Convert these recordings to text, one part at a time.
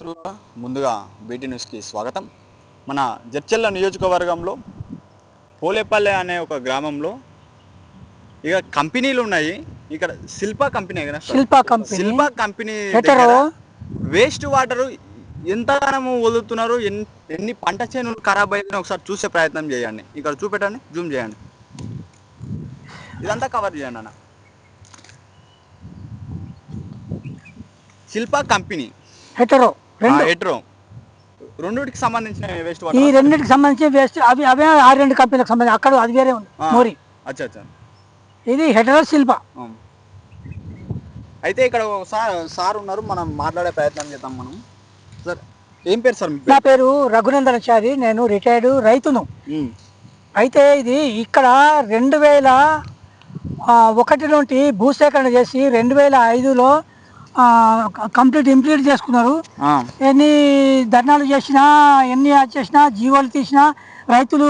మిత్రులారా, ముందుగా బీటీ న్యూస్కి స్వాగతం. మన జడ్చెల్ల నియోజకవర్గంలో పోలేపల్లె అనే ఒక గ్రామంలో ఇక కంపెనీలు ఉన్నాయి. ఇక్కడ శిల్ప కంపెనీ కదా? Shilpa company. Shilpa company. Waste water ఎంతగానో వదులుతున్నారు? ఎన్ని పంట చేనులు ఖరాబ్ అయితే ఒకసారి చూసే ప్రయత్నం చేయండి. ఇక్కడ చూపెట్టండి జూమ్ చేయండి. ఇదంతా కవర్ చేయండి అన్న. శిల్ప కంపెనీ. హెటరో? ఎట్రో రెండుటికి సంబంధించిన వేస్ట్ ఈ రెండింటికి సంబంధించి వేస్ట్ అవి అవే ఆ రెండు కంపెనీలకు సంబంధించి అక్కడ అది వేరే ఉంది. మోరి. అచ్చా అచ్చా. ఇది హెటరో శిల్ప. అయితే ఇక్కడ ఒక సార్ సార్ ఉన్నారు మనం మాట్లాడే ప్రయత్నం చేద్దాం మనం. సార్ ఏం పేరు సార్ నా పేరు? పేరు రఘునందనాచారి నేను రిటైర్డ్ రైతును. అయితే ఇది ఇక్కడ రెండు వేల ఒకటి నుండి భూసేకరణ చేసి రెండు వేల ఐదులో కంప్లీట్ ఇంప్లీట్ చేసుకున్నారు. ఎన్ని ధర్నాలు చేసినా ఎన్ని అది చేసినా జీవోలు తీసినా రైతులు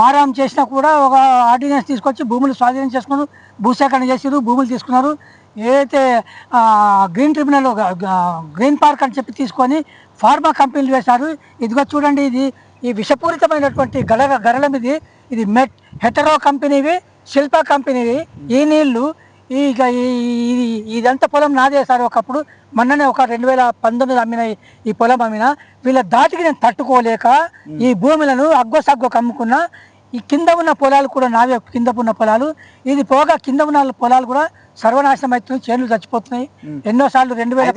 మారాం చేసినా కూడా ఒక ఆర్డినెన్స్ తీసుకొచ్చి భూములు స్వాధీనం చేసుకున్నారు భూసేకరణ చేసారు భూములు తీసుకున్నారు. ఏదైతే గ్రీన్ ట్రిబ్యునల్ గ్రీన్ పార్క్ అని చెప్పి తీసుకొని ఫార్మా కంపెనీలు వేశారు. ఇదిగో చూడండి ఇది ఈ విషపూరితమైనటువంటి గల గరల మీద ఇది మెట్ హెటరో కంపెనీవి శిల్ప కంపెనీవి. ఈ నీళ్ళు ఇక ఈ ఈ- ఇదంతా పొలం నాదే సార్. ఒకప్పుడు మొన్ననే ఒక రెండు వేల పంతొమ్మిది అమ్మిన ఈ- పొలం అమ్మిన వీళ్ళ దాటికి నేను తట్టుకోలేక ఈ భూములను అగ్గో సగ్గోకు అమ్ముకున్నా ఈ కింద ఉన్న పొలాలు కూడా నావే కింద ఉన్న పొలాలు. ఇది పోగా కింద ఉన్న పొలాలు కూడా సర్వనాశనం అవుతున్నాయి చేనులు చచ్చిపోతున్నాయి. ఎన్నోసార్లు రెండు వేల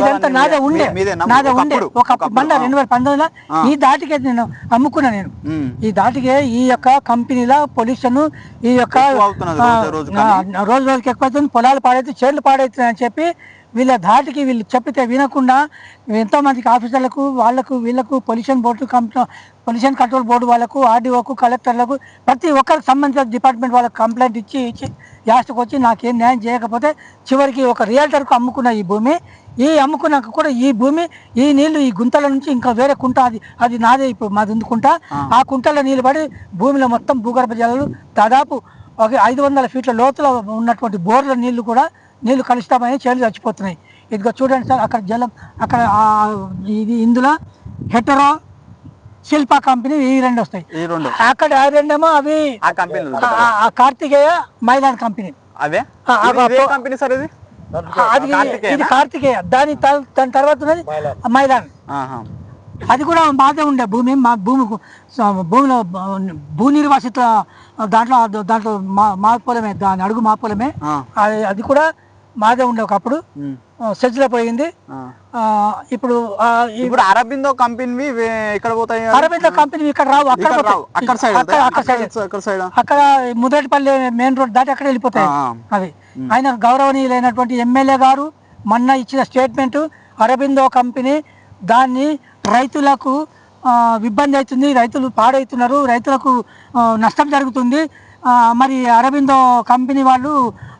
ఇదంతా నాదే ఉండే. నాదే ఉండే. ఒకప్పుడు? ఒకప్పుడు, మళ్ళీ. రెండు వేల పంతొమ్మిదిలో. ఈ దాటికి నేను అమ్ముకున్నా నేను. ఈ దాటికే ఈ యొక్క కంపెనీల పొల్యూషన్ ఈ యొక్క రోజు రోజుకి ఆ, రోజు రోజుకి ఎక్కువ అవుతుంది. పొలాలు పాడైతే చేనులు పాడవుతున్నాయి అని చెప్పి వీళ్ళ ధాటికి వీళ్ళు చెప్పితే వినకుండా ఎంతో మందికి ఆఫీసర్లకు వాళ్ళకు వీళ్ళకు pollution board pollution control board వాళ్ళకు ఆర్డీఓకు కలెక్టర్లకు ప్రతి ఒక్కరికి సంబంధించిన డిపార్ట్మెంట్ వాళ్ళకి కంప్లైంట్ ఇచ్చి ఇచ్చి లాస్ట్కి వచ్చి నాకేం న్యాయం చేయకపోతే చివరికి ఒక రియల్టర్కు అమ్ముకున్న ఈ భూమి ఈ అమ్ముకున్నాక కూడా ఈ భూమి ఈ నీళ్ళు ఈ గుంతల నుంచి ఇంకా వేరే కుంట అది అది నాదే ఇప్పుడు మాది ఉంది కుంట ఆ కుంటలో నీళ్ళు పడి భూమిలో మొత్తం భూగర్భ జలాలు దాదాపు ఒక ఐదు వందల ఫీట్ల లోతులో ఉన్నటువంటి బోర్ల నీళ్ళు కూడా నీళ్ళు కలుషితమై చేలు చచ్చిపోతున్నాయి. ఇదిగో చూడండి సార్ అక్కడ జలం అక్కడ ఆ ఇది ఇందులో హెటరో శిల్ప కంపెనీ ఈ రెండు వస్తాయి. అక్కడ ఆ రెండేమో అవి ఆ కంపెనీలు ఆ- ఆ- ఆ కార్తికేయ మైదాన్ కంపెనీ. అవే? కంపెనీ సార్ ఇది? అది ఇది? కార్తికేయ. దాని దాని తర్వాత ఉన్నది మైదాన్. అది కూడా మాదే ఉండే భూమి మా భూమి భూమిలో భూ నిర్వాసిత దాంట్లో దాంట్లో మా మా పొలమే దాని అడుగు మా పొలమే. అది కూడా మాదే ఉండే ఒకప్పుడు. ఉమ్. సెజ్లో పోయింది. ఇప్పుడు ఇప్పుడు అరబిందో కంపెనీ ఇక్కడ పోతాయి? అరవింద కంపెనీ ఇక్కడ రావు అక్కడ అక్కడ సైడ్ అక్కడ సైడ్ అక్కడ సైడ్ అక్కడ ముదటిపల్లి మెయిన్ రోడ్ దాటి అక్కడ వెళ్ళిపోతాయి. అవి. ఆయన గౌరవనీయులైనటువంటి ఎమ్మెల్యే గారు మొన్న ఇచ్చిన స్టేట్మెంట్ అరబిందో కంపెనీ దాన్ని రైతులకు ఇబ్బంది అవుతుంది రైతులు పాడవుతున్నారు రైతులకు నష్టం జరుగుతుంది. మరి అరబిందో కంపెనీ వాళ్ళు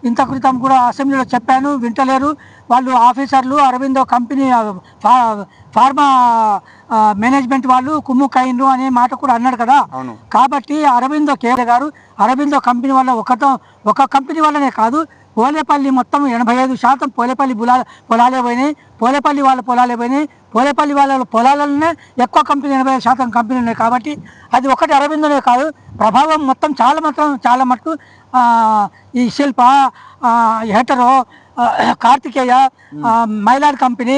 ఇంత క్రితం కూడా అసెంబ్లీలో చెప్పాను వింటలేరు వాళ్ళు ఆఫీసర్లు అరబిందో కంపెనీ ఫార్మా మేనేజ్మెంట్ వాళ్ళు కుమ్ముకైండ్రు అనే మాట కూడా అన్నాడు కదా. కాబట్టి అరవిందో కేంద్ర గారు అరవిందో కంపెనీ వల్ల ఒకటో ఒక కంపెనీ వల్లనే కాదు పోలేపల్లి మొత్తం ఎనభై ఐదు శాతం పోలేపల్లి పొలా పొలాలే పోయినాయి. పోలేపల్లి వాళ్ళ పొలాలే పోయినాయి. పోలేపల్లి వాళ్ళ పొలాలలోనే ఎక్కువ కంపెనీ ఎనభై ఐదు శాతం కంపెనీ ఉన్నాయి కాబట్టి అది ఒకటి అరవిందోనే కాదు. ప్రభావం మొత్తం చాలా మాత్రం చాలా మటుకు ఈ శిల్ప ఆ, కార్తికేయ మైలాడ్ కంపెనీ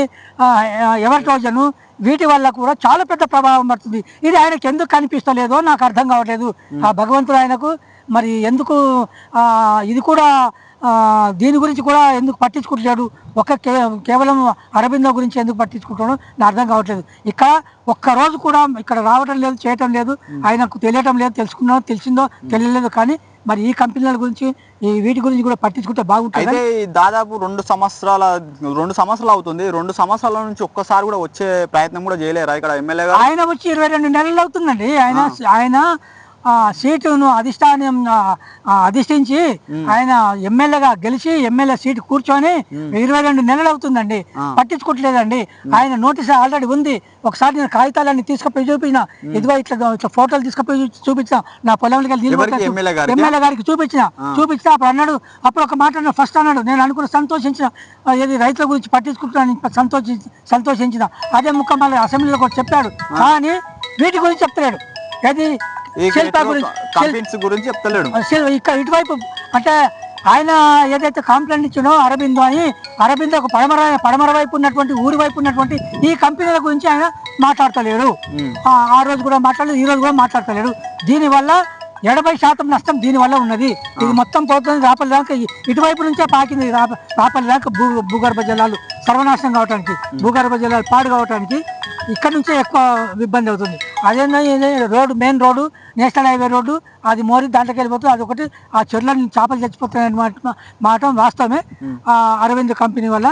ఎవర్టోజను వీటి వల్ల కూడా చాలా పెద్ద ప్రభావం పడుతుంది ఇది ఆయనకు ఎందుకు కనిపిస్తలేదో నాకు అర్థం కావట్లేదు. ఆ భగవంతుడు ఆయనకు మరి ఎందుకు ఇది కూడా దీని గురించి కూడా ఎందుకు పట్టించుకుంటున్నాడు? ఒక కేవలం అరబిందో గురించి ఎందుకు పట్టించుకుంటాడో నాకు అర్థం కావట్లేదు. ఇక్కడ ఒక్క రోజు కూడా ఇక్కడ రావటం లేదు చేయటం లేదు. ఆయనకు తెలియటం లేదు తెలుసుకున్నా తెలిసిందో తెలియలేదు కానీ మరి ఈ కంపెనీల గురించి ఈ వీటి గురించి కూడా పట్టించుకుంటే బాగుంటుంది? అయితే దాదాపు రెండు సంవత్సరాల రెండు సంవత్సరాలు అవుతుంది. రెండు సంవత్సరాల నుంచి ఒక్కసారి కూడా వచ్చే ప్రయత్నం కూడా చేయలేరా ఇక్కడ ఎమ్మెల్యే ఆయన వచ్చి ఇరవై రెండు నెలలు అవుతుందండి. ఆయన ఆయన సీటును అధిష్టానం ఆ, ఆ, అధిష్ఠించి ఆయన ఎమ్మెల్యేగా గెలిచి ఎమ్మెల్యే సీటు కూర్చొని ఇరవై రెండు నెలలు అవుతుందండి ఆ. పట్టించుకోవట్లేదండి. ఆయన నోటీస్ ఆల్రెడీ ఉంది. ఒకసారి నేను కాగితాలన్నీ తీసుకుపోయి చూపించిన ఇదిగో ఇట్లా ఇట్లా ఫోటోలు తీసుకుపోయి చూపించిన. నా పొలంలోకి. ఎమ్మెల్యే గారికా? చూపించిన. చూపించిన. అప్పుడు అన్నాడు అప్పుడు ఒక మాట ఫస్ట్ అన్నాడు నేను అనుకున్న సంతోషించిన. ఆ, ఏది రైతుల గురించి పట్టించుకుంటున్నాను సంతోషించి సంతోషించిన. అదే ముఖం మళ్ళీ అసెంబ్లీలో కూడా చెప్పాడు. కానీ వీటి గురించి చెప్తలేడు. ఏది? శిల్ప గురించి శిల్- కంపెనీస్ గురించి చెప్తలేడు. శిల్- ఇక్కడ ఇటువైపు అంటే ఆయన ఏదైతే కంప్లైంట్ ఇచ్చినో అరబిందో అని అరబిందోకు పడమర పడమర వైపు ఉన్నటువంటి ఊరి వైపు ఉన్నటువంటి ఈ కంపెనీల గురించి ఆయన మాట్లాడతలేడు. ఆ రోజు కూడా మాట్లాడలేదు ఈ రోజు కూడా మాట్లాడతలేడు. దీనివల్ల ఎనభై శాతం నష్టం దీనివల్ల ఉన్నది. ఇది మొత్తం పోతుంది రాపల్లి దాకా ఇటువైపు నుంచే పాకింది రాప- రాపల్లి దాకా భూ భూగర్భ జలాలు సర్వనాశనం కావడానికి భూగర్భ జలాలు పాడు కావడానికి ఇక్కడ నుంచే ఎక్కువ ఇబ్బంది అవుతుంది. అదేందో road main road national highway road అది మోరి దాంట్లోకి వెళ్ళిపోతుంది అది ఒకటి ఆ చెట్లని చేపలు చచ్చిపోతున్నాయి మాట మాట వాస్తవమే. ఆ అరవింద్ కంపెనీ వల్ల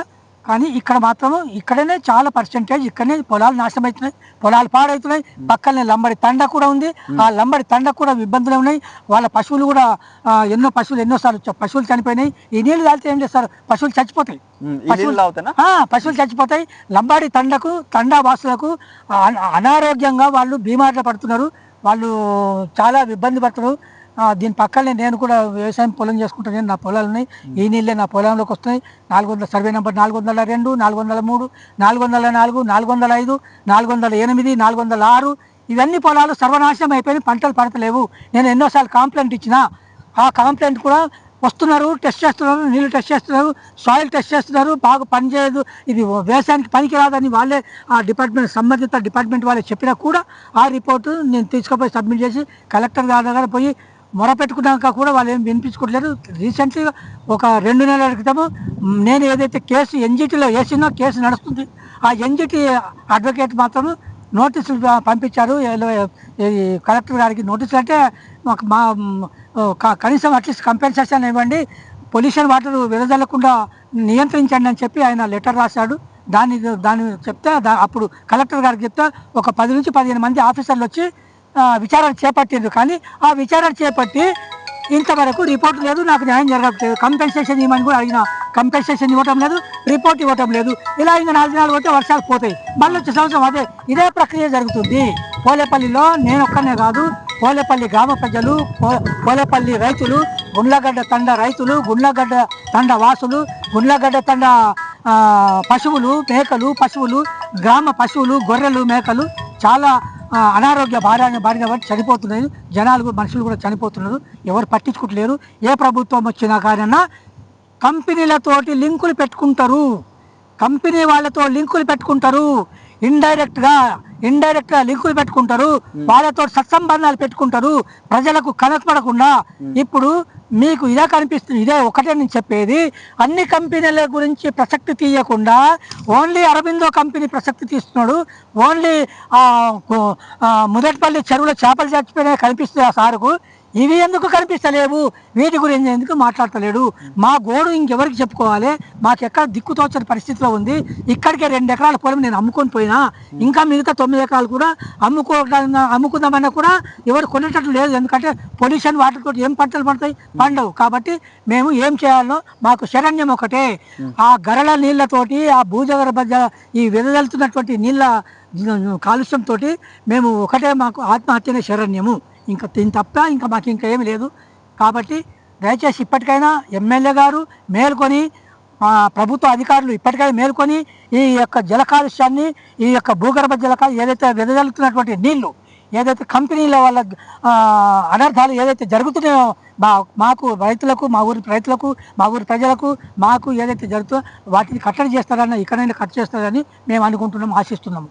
కానీ ఇక్కడ మాత్రం ఇక్కడనే చాలా పర్సెంటేజ్ ఇక్కడనే పొలాలు నాశనం అవుతున్నాయి. పొలాలు పాడవుతున్నాయి. పక్కనే లంబడి తండ కూడా ఉంది. ఆ లంబడి తండ కూడా ఇబ్బందులు ఉన్నాయి. వాళ్ళ పశువులు కూడా ఎన్నో పశువులు ఎన్నోసార్లు పశువులు చనిపోయినాయి. ఈ నీళ్ళు తాగితే ఏం చేస్తారు? పశువులు చచ్చిపోతాయి. పశువులు చచ్చిపోతాయి. లంబాడి తండకు తండా వాసులకు అన- అనారోగ్యంగా వాళ్ళు బీమార్లు పడుతున్నారు. వాళ్ళు చాలా ఇబ్బంది పడుతున్నారు. దీని పక్కనే నేను కూడా వ్యవసాయం పొలం చేసుకుంటాను. నా పొలాలు ఉన్నాయి ఈ నీళ్ళే నా పొలంలోకి వస్తున్నాయి. నాలుగు వందల సర్వే నెంబర్ నాలుగు వందల రెండు నాలుగు వందల మూడు నాలుగు వందల నాలుగు నాలుగు వందల ఐదు నాలుగు వందల ఎనిమిది నాలుగు వందల ఆరు. ఇవన్నీ పొలాలు సర్వనాశనం అయిపోయి పంటలు పడతలేవు. నేను ఎన్నోసార్లు కంప్లైంట్ ఇచ్చిన ఆ కంప్లైంట్ కూడా వస్తున్నారు. టెస్ట్ చేస్తున్నారు. నీళ్ళు టెస్ట్ చేస్తున్నారు. సాయిల్ టెస్ట్ చేస్తున్నారు. బాగా పనిచేయదు. ఇది వ్యవసాయానికి పనికి రాదని వాళ్ళే ఆ డిపార్ట్మెంట్ సంబంధిత డిపార్ట్మెంట్ వాళ్ళే చెప్పినా కూడా ఆ రిపోర్టు నేను తీసుకుపోయి సబ్మిట్ చేసి కలెక్టర్ గారి దగ్గర పోయి మొరపెట్టుకున్నాక కూడా వాళ్ళు ఏం వినిపించుకోవట్లేదు. రీసెంట్లీగా ఒక రెండు నెలల క్రితము నేను ఏదైతే కేసు ఎన్జిటీలో వేసినో కేసు నడుస్తుంది. ఆ ఎన్జిటీ అడ్వకేట్ మాత్రం నోటీసులు పంపించారు. కలెక్టర్ గారికి నోటీసులు అంటే మాకు మా కనీసం అట్లీస్ట్ కంపెన్సేషన్ ఇవ్వండి. పొల్యూషన్ వాటర్ వెదజల్లకుండా నియంత్రించండి అని చెప్పి ఆయన లెటర్ రాశాడు. దాన్ని దాన్ని చెప్తే దా- అప్పుడు కలెక్టర్ గారికి చెప్తే ఒక పది నుంచి పదిహేను మంది ఆఫీసర్లు వచ్చి విచారణ చేపట్టిండ్రు. కానీ ఆ విచారణ చేపట్టి ఇంతవరకు రిపోర్ట్ లేదు నాకు న్యాయం జరగట్లేదు. కంపెన్సేషన్ ఇవ్వమని కూడా అడిగిన కంపెన్సేషన్ ఇవ్వటం లేదు రిపోర్ట్ ఇవ్వటం లేదు. ఇలా ఇంకా నాలుగు నాలుగు పోతే వర్షాలు పోతాయి. మళ్ళీ వచ్చే సంవత్సరం అదే ఇదే ప్రక్రియ జరుగుతుంది. పోలేపల్లిలో నేను ఒక్కనే కాదు పోలేపల్లి గ్రామ ప్రజలు పో- పోలేపల్లి రైతులు గుండ్లగడ్డ తండ రైతులు గుండ్లగడ్డ తండ వాసులు గుండ్లగడ్డ తండ పశువులు మేకలు పశువులు గ్రామ పశువులు గొర్రెలు మేకలు చాలా అనారోగ్య భార్య బారిన పడి చనిపోతున్నాయి. జనాలు కూడా- మనుషులు కూడా చనిపోతున్నారు. ఎవరు పట్టించుకుంటలేరు ఏ ప్రభుత్వం వచ్చినా కానీ కంపెనీలతోటి లింకులు పెట్టుకుంటారు. కంపెనీ వాళ్ళతో లింకులు పెట్టుకుంటారు. ఇండైరెక్ట్గా ఇండైరెక్ట్గా లింకులు పెట్టుకుంటారు. వాళ్ళతో సత్సంబంధాలు పెట్టుకుంటారు. ప్రజలకు కనపడకుండా. ఇప్పుడు మీకు ఇదే కనిపిస్తుంది. ఇదే ఒకటే నేను చెప్పేది. అన్ని కంపెనీల గురించి ప్రసక్తి తీయకుండా ఓన్లీ అరబిందో కంపెనీ ప్రసక్తి తీస్తున్నాడు. ఓన్లీ ముదటిపల్లి చెరువులో చేపలు చచ్చిపోయినాయి కనిపిస్తుంది ఆ సారుకు. ఇవి ఎందుకు కనిపిస్తలేవు? వీటి గురించి ఎందుకు మాట్లాడతలేడు? మా గోడు ఇంకెవరికి చెప్పుకోవాలి? మాకు ఎక్కడ దిక్కు తోచని పరిస్థితిలో ఉంది? ఇక్కడికే రెండు ఎకరాల పొలం నేను అమ్ముకొని పోయినా ఇంకా మిగతా తొమ్మిది ఎకరాలు కూడా అమ్ముకోవడానికి అమ్ముకుందామన్నా కూడా ఎవరు కొనేటట్లు లేదు. ఎందుకంటే పొల్యూషన్ వాటర్ తోటి ఏం పంటలు పడతాయి? పండవు. కాబట్టి మేము ఏం చేయాలో మాకు శరణ్యం ఒకటే. ఆ గరళ నీళ్ళతోటి ఆ భూజగర బజ్జ ఈ వెదజల్లుతున్నటువంటి నీళ్ళ కాలుష్యంతో మేము ఒకటే మాకు ఆత్మహత్యనే శరణ్యము. ఇంకా దీని తప్ప ఇంకా మాకు ఇంకా ఏమి లేదు. కాబట్టి దయచేసి ఇప్పటికైనా ఎమ్మెల్యే గారు మేల్కొని ప్రభుత్వ అధికారులు ఇప్పటికైనా మేల్కొని ఈ యొక్క జల కాలుష్యాన్ని ఈ యొక్క భూగర్భ జల ఏదైతే వెదజల్లుతున్నటువంటి నీళ్ళు ఏదైతే కంపెనీల వల్ల అనర్థాలు ఏదైతే జరుగుతున్నాయో మా మాకు రైతులకు మా ఊరి రైతులకు మా ఊరి ప్రజలకు మాకు ఏదైతే జరుగుతుందో వాటిని కట్టడి చేస్తారన్న ఇక్కడైనా కట్ చేస్తారని మేము అనుకుంటున్నాం ఆశిస్తున్నాము.